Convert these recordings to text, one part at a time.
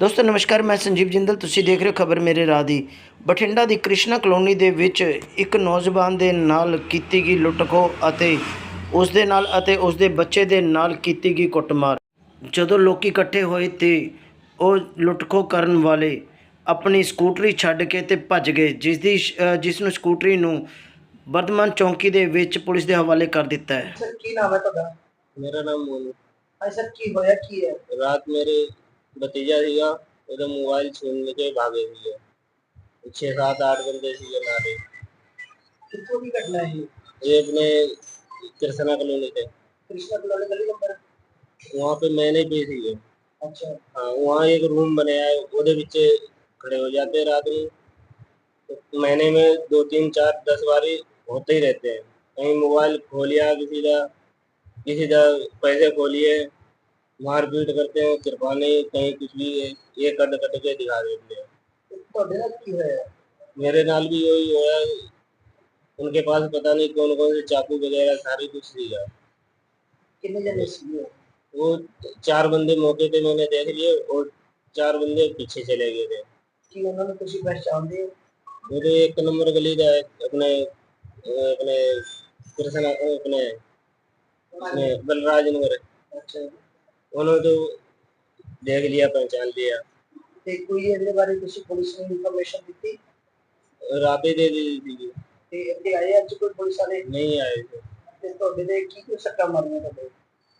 ਦੋਸਤੋ ਨਮਸਕਾਰ ਮੈਂ ਸੰਜੀਵ ਜਿੰਦਲ। ਤੁਸੀਂ ਦੇਖ ਰਹੇ ਹੋ ਖਬਰ ਮੇਰੇ ਰਾਹ ਦੀ। ਬਠਿੰਡਾ ਦੀ ਕ੍ਰਿਸ਼ਨਾ ਕਲੋਨੀ ਦੇ ਵਿੱਚ ਇੱਕ ਨੌਜਵਾਨ ਦੇ ਨਾਲ ਕੀਤੀ ਗਈ ਲੁੱਟਖੋ ਅਤੇ ਉਸ ਦੇ ਨਾਲ ਅਤੇ ਉਸ ਦੇ ਬੱਚੇ ਦੇ ਨਾਲ ਕੀਤੀ ਗਈ ਕੁੱਟਮਾਰ। ਜਦੋਂ ਲੋਕੀ ਇਕੱਠੇ ਹੋਏ ਤੇ ਉਹ ਲੁੱਟਖੋ ਕਰਨ ਵਾਲੇ ਆਪਣੀ ਸਕੂਟਰੀ ਛੱਡ ਕੇ ਤੇ ਭੱਜ ਗਏ ਜਿਸ ਦੀ ਜਿਸ ਨੂੰ ਸਕੂਟਰੀ ਨੂੰ ਵਰਤਮਾਨ ਚੌਂਕੀ ਦੇ ਵਿੱਚ ਪੁਲਿਸ ਦੇ ਹਵਾਲੇ ਕਰ ਦਿੱਤਾ ਹੈ। ਸਰ ਕੀ ਨਾਮ ਹੈ ਤੁਹਾਡਾ? ਮੇਰਾ ਨਾਮ ਮੋਨੂ। ਹਾਂ ਸਰ ਕੀ ਹੋਇਆ ਕੀ ਹੈ? ਰਾਤ ਮੇਰੇ भतीजा ਸੀਗਾ ਉਹਦਾ ਮੋਬਾਈਲ ਛੀਨ ਕੇ ਭਾਗੇ ਸੀਗੇ 6-7 8 ਬੰਦੇ ਸੀਗੇ ਨਾਲੇ ਕਿੱਥੋਂ ਦੀ ਘਟਨਾ ਹੈ ਇਹ? ਇਹ ਆਪਣੇ ਕਿਰਸਨਾ ਕਲੋਨੀ ਤੇ ਕ੍ਰਿਸ਼ਨਾ ਕਲੋਨੀ ਗਲੀ ਨੰਬਰ वहाँ पे मैंने भी ਸੀਗੇ ਅੱਛਾ हाँ वहाँ एक रूम बनाया है ਉਹਦੇ ਵਿੱਚ खड़े हो जाते हैं रात में तो महीने में दो तीन चार दस बारी होते ही रहते हैं कहीं मोबाइल खो लिया किसी का किसी का पैसे खो लिए मारपीट करते हैं कृपाने कहीं कुछ भी ये कट कट के दिखा देते हैं। तो मेरे नाल भी यही हो है उनके पास पता नहीं कौन कौन से चाकू वगैरह सारी कुछ दिया कितने वो चार बंदे मौके पे मैंने देख लिए और चार बंदे पीछे चले गए थे। कि उन्होंने मेरे एक नंबर गली का अपने अपने कृष्णा अपने अपने बलराज नगर। अच्छा। उन्होंने तो देख लिया पहचान लिया ਤੇ ਕੋਈ ਇਹਦੇ ਬਾਰੇ ਤੁਸੀਂ ਪੁਲਿਸ ਨੂੰ ਇਨਫੋਰਮੇਸ਼ਨ ਦਿੱਤੀ राबे दे दी थी ਤੇ ਇੱਥੇ ਆਏ ਅੱਜ ਕੋਈ ਪੁਲਿਸ ਵਾਲੇ नहीं आए थे ਤੇ ਤੁਹਾਡੇ ਦੇ ਕੀ ਕੋਈ ਸੱਟਾਂ ਮਾਰੀਆਂ ਤੁਹਾਡੇ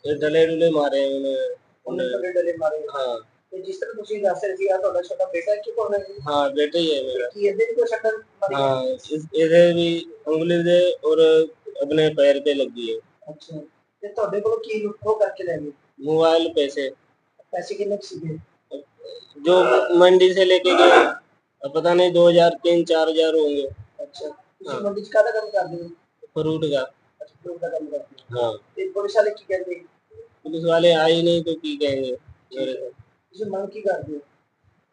ये डले डुले मारे उन्हें ਉਹਨੇ ਤੁਹਾਡੇ ਡਲੇ ਮਾਰੇ हाँ ਤੇ ਜਿਸ ਤਰ੍ਹਾਂ ਤੁਸੀਂ ਦੱਸ ਰਹੇ ਸੀ ਆ ਤੁਹਾਡਾ ਛੋਟਾ ਬੇਟਾ ਕੀ ਕੋਣ ਹੈ ਜੀ? हाँ बेटे ही है मेरा ਕੀ ਇਹਦੇ ਵੀ ਕੋਈ ਸੱਟਾਂ ਮਾਰੀਆਂ हाँ इस- इधर भी उंगली से और अपने पैर पे लगी है ਅੱਛਾ ਤੇ ਤੁਹਾਡੇ ਕੋਲ ਕੀ ਲੁੱਟੋ ਕਰਕੇ ਲੈ ਗਏ मोबाइल पैसे ਪੈਸੇ ਕਿੰਨੇ ਕੁ ਸੀਗੇ जो मंडी से लेके गए अब पता नहीं दो हजार तीन चार हजार होंगे ਅੱਛਾ ਤੁਸੀਂ ਮੰਡੀ ਚ ਕਾਹਦਾ ਕੰਮ ਕਰਦੇ ਹੋ फ्रूट का ਅੱਛਾ ਫਰੂਟ ਦਾ ਕੰਮ ਕਰਦੇ ਹੋ हाँ ਤੇ ਪੁਲਿਸ ਵਾਲੇ ਕੀ ਕਹਿੰਦੇ पुलिस वाले आए ही नहीं तो की कहेंगे मेरे से ਤੁਸੀਂ ਮੰਗ ਕੀ ਕਰਦੇ ਹੋ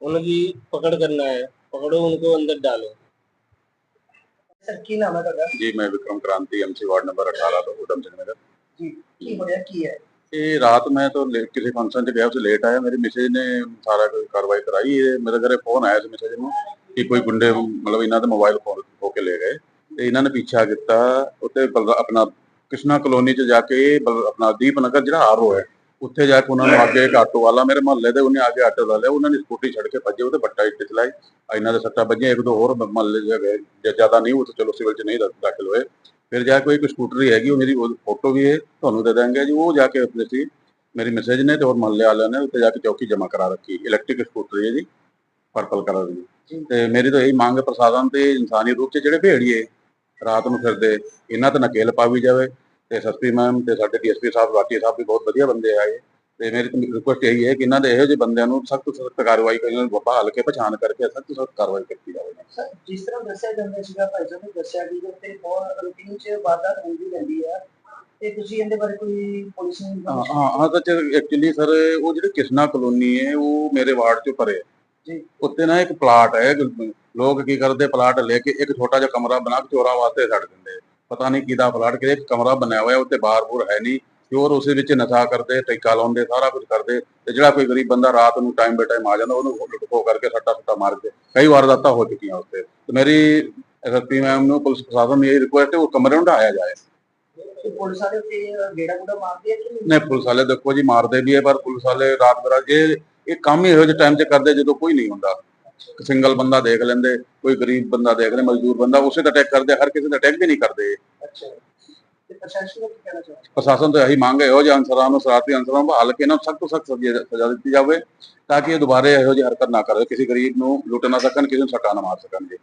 उनकी पकड़ करना है पकड़ो उनको अंदर डालो ਸਰ ਕੀ ਨਾਮ ਹੈ ਤੁਹਾਡਾ ਜੀ ਮੈਂ ਵਿਕਰਮ ਕ੍ਰਾਂਤੀ ਐਮਸੀ ਵਾਰਡ ਨੰਬਰ 18 ਤੋਂ ਉਦਮ ਸਿੰਘ ਨਗਰ ਜੀ ਕੀ ਹੋਇਆ, ਕੀ ਹੈ? ਇਹ ਰਾਤ ਮੈਂ ਤਾਂ ਲੇ- ਕਿਸੇ ਫੰਕਸ਼ਨ 'ਚ ਗਿਆ ਉਸ ਲੇਟ ਆਇਆ। ਮੇਰੀ ਮਿਸੇਜ ਨੇ ਸਾਰਾ ਕੋਈ ਕਾਰਵਾਈ ਕਰਾਈ। ਇਹ ਮੇਰੇ ਘਰੇ ਫੋਨ ਆਇਆ ਸੀ ਮਿਸੇਜ ਨੂੰ ਕਿ ਕੋਈ ਗੁੰਡੇ ਮਤਲਬ ਇਹਨਾਂ ਦੇ ਮੋਬਾਈਲ ਫੋਨ ਹੋ ਕੇ ਲੈ ਗਏ। ਤੇ ਇਹਨਾਂ ਨੇ ਪਿੱਛਾ ਕੀਤਾ। ਉੱਤੇ ਆਪਣਾ ਕ੍ਰਿਸ਼ਨਾ ਕਲੋਨੀ 'ਚ ਜਾ ਕੇ ਬਲ- ਆਪਣਾ ਦੀਪਨਗਰ ਜਿਹੜਾ ਆਰਓ ਹੈ, ਉੱਥੇ ਜਾ ਕੇ ਉਹਨਾਂ ਨੂੰ ਅੱਗੇ ਇੱਕ ਆਟੋ ਵਾਲਾ, ਮੇਰੇ ਮਹੱਲੇ ਦੇ ਉਹਨੇ ਅੱਗੇ ਆਟੋ ਲਾ ਲਿਆ ਉਹਨਾਂ ਨੇ ਸਕੂਟੀ ਛੱਡ ਕੇ ਭੱਜੇ, ਉਹਦੇ ਬੱਟਾ ਇੱਟ ਚਲਾਈ ਇਹਨਾਂ ਦੇ ਸੱਟਾਂ ਵੱਜੀਆਂ, ਇੱਕ ਦੋ ਹੋਰ ਮਹੱਲੇ ਦੇ ਗਏ। ਜ਼ਿਆਦਾ ਨਹੀਂ, ਉਹ ਤਾਂ ਚਲੋ ਸਿਵਲ 'ਚ ਨਹੀਂ ਦਾਖਲ ਹੋਏ। ਫਿਰ ਜਾ ਕੋਈ ਇੱਕ ਸਕੂਟਰੀ ਹੈਗੀ ਉਹ ਮੇਰੀ ਫੋਟੋ ਵੀ ਹੈ ਤੁਹਾਨੂੰ ਦੇ ਦਾਂਗੇ ਜੀ। ਉਹ ਜਾ ਕੇ ਉੱਤੇ ਸੀ ਮੇਰੀ ਮੈਸੇਜ ਨੇ ਤੇ ਹੋਰ ਮਹੱਲੇ ਵਾਲਿਆਂ ਨੇ ਉੱਤੇ ਜਾ ਕੇ ਚੌਕੀ ਜਮ੍ਹਾਂ ਕਰਾ ਰੱਖੀ ਇਲੈਕਟ੍ਰਿਕ ਸਕੂਟਰੀ ਹੈ ਜੀ ਪਰਪਲ ਕਲਰ ਦੀ। ਤੇ ਮੇਰੀ ਤਾਂ ਇਹੀ ਮੰਗ ਹੈ ਪ੍ਰਸ਼ਾਸਨ ਤੇ ਇਨਸਾਨੀ ਰੂਪ 'ਚ ਜਿਹੜੇ ਭੇੜੀਏ ਰਾਤ ਨੂੰ ਫਿਰਦੇ ਇਹਨਾਂ ਤੇ ਨਕੇਲ ਪਾਵੀ ਜਾਵੇ। ਤੇ ਐਸਐਸਪੀ ਮੈਮ ਤੇ ਸਾਡੇ ਡੀਐਸਪੀ ਸਾਹਿਬ ਵਾਟੀ ਸਾਹਿਬ ਵੀ ਬਹੁਤ ਵਧੀਆ ਬੰਦੇ ਆਏ। ਤੇ ਮੇਰੀ ਰਿਕੁਐਸਟ ਇਹੀ ਹੈ ਕਿ ਇਹਨਾਂ ਦੇ ਇਹੋ ਜਿਹੇ ਬੰਦਿਆਂ ਨੂੰ ਸਖਤ ਸਖਤ ਕਾਰਵਾਈ ਕਰਨ ਨੂੰ ਬਹਾਲ ਕੇ ਪਛਾਣ ਕਰਕੇ ਸਖਤ ਸਖਤ ਕਾਰਵਾਈ ਕੀਤੀ ਜਾਵੇ। ਜਿਸ ਤਰ੍ਹਾਂ ਦੱਸਿਆ ਜਾਂਦਾ ਸੀਗਾ ਭਾਈ ਸਾਹਿਬ ਨੇ ਦੱਸਿਆ ਕਿ ਉੱਤੇ ਬਹੁਤ ਰੂਟੀਨ ਚ ਵਾਰਦਾਤ ਹੁੰਦੀ ਰਹਿੰਦੀ ਹੈ ਤੇ ਤੁਸੀਂ ਇਹਦੇ ਬਾਰੇ ਕੋਈ ਪੁਲਿਸ ਹਾਂ ਹਾਂ ਤਾਂ ਐਕਚੁਅਲੀ ਸਰ ਉਹ ਜਿਹੜੀ ਕਿਸ਼ਨਾ ਕਲੋਨੀ ਹੈ ਉਹ ਮੇਰੇ ਵਾਰਡ ਚੋਂ ਪਰੇ ਹੈ। ਜੀ। ਉੱਤੇ ਨਾ ਇੱਕ ਪਲਾਟ ਹੈ ਲੋਕ ਕੀ ਕਰਦੇ ਪਲਾਟ ਲੈ ਕੇ ਇੱਕ ਛੋਟਾ ਜਿਹਾ ਕਮਰਾ ਬਣਾ ਕੇ ਚੋਰਾਂ ਵਾਸਤੇ ਛੱਡ ਦਿੰਦੇ ਪਤਾ ਨਹੀਂ ਕਿਹਦਾ ਪਲਾਟ ਕਿਹਦੇ ਕਮਰਾ ਬਣਿਆ ਹੋਇਆ ਉੱਤੇ ਬਾਰ-ਬੂਰ ਹੈ ਨਹੀਂ ਚੋਰ ਉਸੇ ਵਿੱਚ ਨਸ਼ਾ ਕਰਦੇ ਟਿੱਕਾ ਲਾਉਂਦੇ ਸਾਰਾ ਕੁਝ ਕਰਦੇ ਤੇ ਜਿਹੜਾ ਕੋਈ ਗਰੀਬ ਬੰਦਾ ਰਾਤ ਨੂੰ ਟਾਈਮ ਬੇ ਟਾਈਮ ਆ ਜਾਂਦਾ ਉਹਨੂੰ ਲੁੱਟਖੋ ਕਰਕੇ ਸੱਟਾ ਸੁੱਟਾ ਮਾਰ ਕੇ ਕਈ ਵਾਰਦਾਤਾਂ ਹੋ ਚੁੱਕੀਆਂ ਉੱਤੇ ਤੇ ਮੇਰੀ ਐਸਪੀ ਮੈਮ ਨੂੰ ਪੁਲਿਸ ਪ੍ਰਸ਼ਾਸਨ ਨੂੰ ਇਹ ਰਿਕੁਐਸਟ ਹੈ ਉਹ ਕਮਰੇ ਨੂੰ ਢਾਇਆ ਜਾਏ। ਤੇ ਪੁਲਿਸ ਵਾਲੇ ਉੱਤੇ ਗੇੜਾ ਗੁੜਾ ਮਾਰਦੇ ਆ ਕਿ ਨਹੀਂ? ਪੁਲਿਸ ਵਾਲੇ ਦੇਖੋ ਜੀ ਮਾਰਦੇ ਵੀ ਹੈ ਪਰ ਪੁਲਿਸ ਵਾਲੇ ਰਾਤ ਬਰਾਤ ਇਹ ਇਹ ਕੰਮ ਹੀ ਇਹੋ ਜਿਹੇ ਟਾਈਮ 'ਚ ਕਰਦੇ ਜਦੋਂ ਕੋਈ ਨਹੀਂ ਹੁੰਦਾ। ਸਿੰਗਲ ਬੰਦਾ ਦੇਖ ਲੈਂਦੇ ਕੋਈ ਗਰੀਬ ਬੰਦਾ ਦੇਖ ਲੈ ਮਜ਼ਦੂਰ ਬੰਦਾ ਉਸੇ ਦਾ ਅਟੈਕ ਕਰਦੇ ਹਰ ਕਿਸੇ ਦਾ ਅਟੈਕ ਵੀ ਨਹੀਂ ਕਰਦੇ ਅੱਛਾ। ਤੇ ਪ੍ਰਸ਼ਾਸਨ ਨੂੰ ਕੀ ਕਹਿਣਾ ਚਾਹੁੰਦੇ ਪ੍ਰਸ਼ਾਸਨ ਤੋਂ ਇਹੀ ਮੰਗ ਹੈ, ਇਹੋ ਜਿਹੇ ਅਨਸਰਾਂ ਨੂੰ ਸਰਾਰਤੀ ਅਨਸਰਾਂ ਨੂੰ ਹਲਕੇ ਕੇ ਇਹਨਾਂ ਨੂੰ ਸਖਤ ਤੋਂ ਸਖਤ ਸਜ਼ਾ ਦਿੱਤੀ ਜਾਵੇ, ਤਾਂ ਕਿ ਇਹ ਦੁਬਾਰੇ ਇਹੋ ਜਿਹੀ ਹਰਕਤ ਨਾ ਕਰੇ, ਕਿਸੇ ਗਰੀਬ ਨੂੰ ਲੁੱਟ ਨਾ ਸਕਣ, ਕਿਸੇ ਨੂੰ ਸੱਟਾ ਨਾ ਮਾਰ ਸਕਣ ਜੀ।